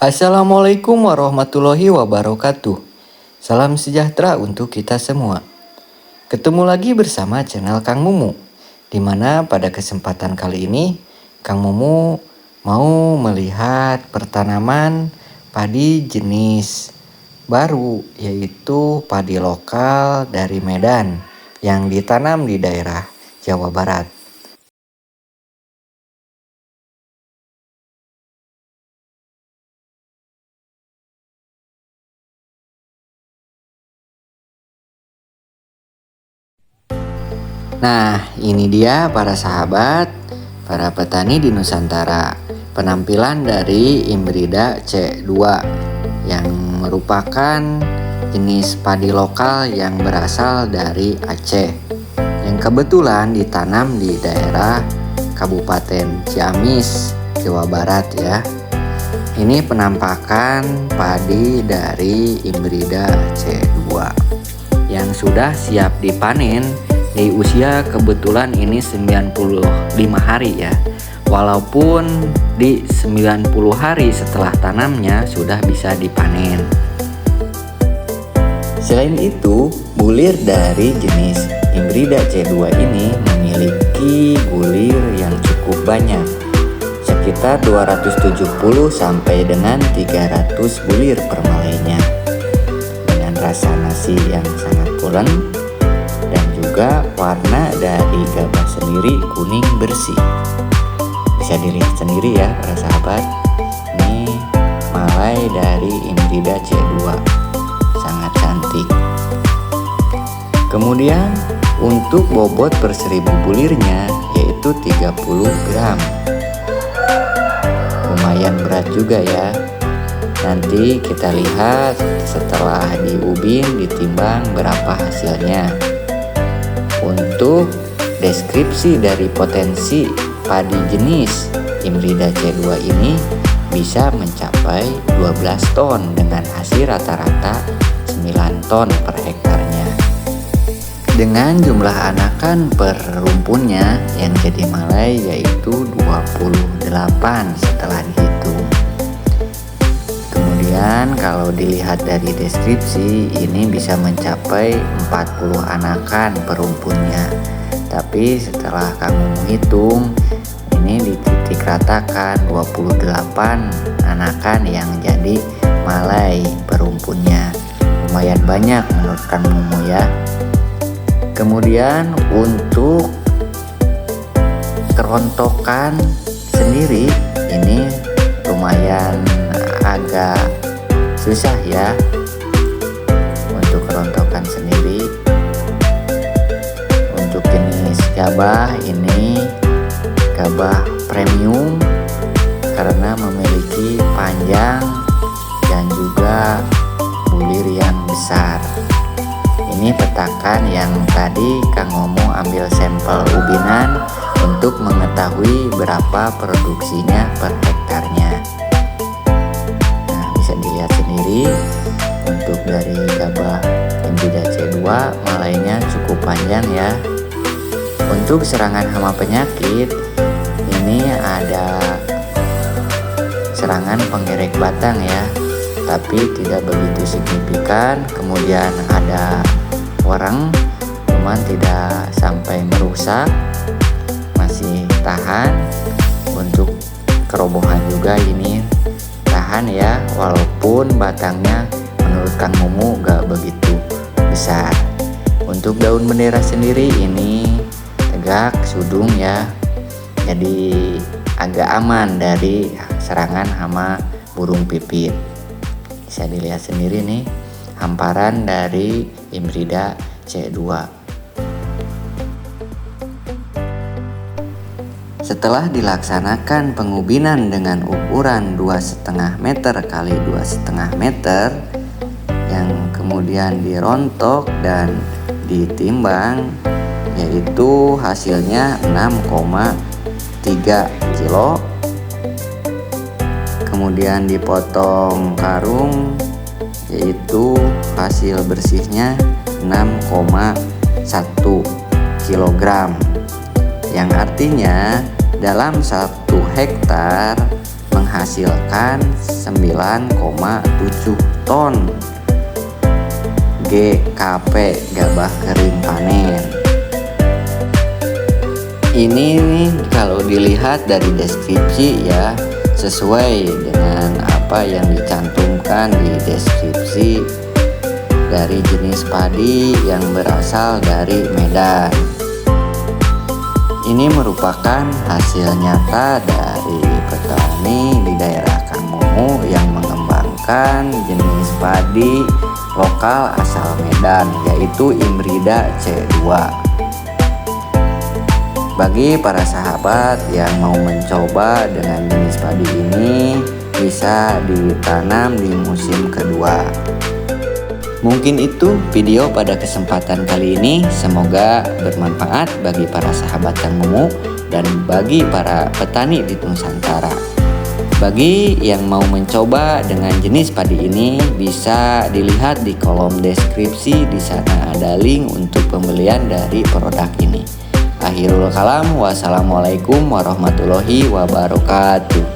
Assalamualaikum warahmatullahi wabarakatuh. Salam sejahtera untuk kita semua. Ketemu lagi bersama channel Kang Mumu, di mana pada kesempatan kali ini Kang Mumu mau melihat pertanaman padi jenis baru, yaitu padi lokal dari Medan yang ditanam di daerah Jawa Barat. Nah, ini dia para sahabat, para petani di Nusantara. Penampilan dari Imbrida C2 yang merupakan jenis padi lokal yang berasal dari Aceh. Yang kebetulan ditanam di daerah Kabupaten Ciamis, Jawa Barat ya. Ini penampakan padi dari Imbrida C2 yang sudah siap dipanen di usia kebetulan ini 95 hari ya. Walaupun di 90 hari setelah tanamnya sudah bisa dipanen. Selain itu bulir dari jenis Imbrida C2 ini memiliki bulir yang cukup banyak. Sekitar 270 sampai dengan 300 bulir per malainya dengan rasa nasi yang sangat pulen juga warna dari gabah sendiri kuning bersih. Bisa dilihat sendiri ya para sahabat. Ini malai dari Imrida C2 sangat cantik. Kemudian untuk bobot per seribu bulirnya yaitu 30 gram. Lumayan berat juga ya. Nanti kita lihat setelah diubin ditimbang berapa hasilnya untuk deskripsi dari potensi padi jenis Imrida C2 ini bisa mencapai 12 ton dengan hasil rata-rata 9 ton per hektarnya. Dengan jumlah anakan per rumpunnya yang jadi malai yaitu 28 setelah dihitung. Kemudian kalau dilihat dari deskripsi ini bisa mencapai 40 anakan per rumpunnya. Tapi setelah kamu menghitung ini dititik ratakan 28 anakan yang jadi malai per rumpunnya. Lumayan banyak menurut kamu ya. Kemudian untuk kerontokan sendiri ini lumayan agak susah ya untuk kerontokan sendiri. Untuk jenis gabah ini gabah premium karena memiliki panjang dan juga bulir yang besar. Ini petakan yang tadi Kang Momo ambil sampel ubinan untuk mengetahui berapa produksinya per hektarnya sendiri untuk dari gabah Indida C2 malainya cukup panjang ya. Untuk serangan hama penyakit ini ada serangan penggerek batang ya. Tapi tidak begitu signifikan. Kemudian ada warang cuman tidak sampai merusak. Masih tahan. Untuk kerobohan juga ini tahan ya walaupun batangnya menurut Kang Mumu gak begitu besar. Untuk daun bendera sendiri ini tegak sudung ya. Jadi agak aman dari serangan hama burung pipit. Bisa dilihat sendiri nih hamparan dari Imrida C2 Setelah dilaksanakan pengubinan dengan ukuran 2,5 meter kali 2,5 meter yang kemudian dirontok dan ditimbang yaitu hasilnya 6,3 kilo. Kemudian dipotong karung yaitu hasil bersihnya 6,1 kilogram yang artinya dalam satu hektar menghasilkan 9,7 ton GKP gabah kering panen. Ini kalau dilihat dari deskripsi ya sesuai dengan apa yang dicantumkan di deskripsi dari jenis padi yang berasal dari Medan. Ini merupakan hasil nyata dari petani di daerah Kangmungu yang mengembangkan jenis padi lokal asal Medan yaitu Imrida C2. Bagi para sahabat yang mau mencoba dengan jenis padi ini bisa ditanam di musim kedua. Mungkin itu video pada kesempatan kali ini. Semoga bermanfaat bagi para sahabat Kang dan bagi para petani di Nusantara. Bagi yang mau mencoba dengan jenis padi ini bisa dilihat di kolom deskripsi di sana ada link untuk pembelian dari produk ini. Akhirul kalam wassalamualaikum warahmatullahi wabarakatuh.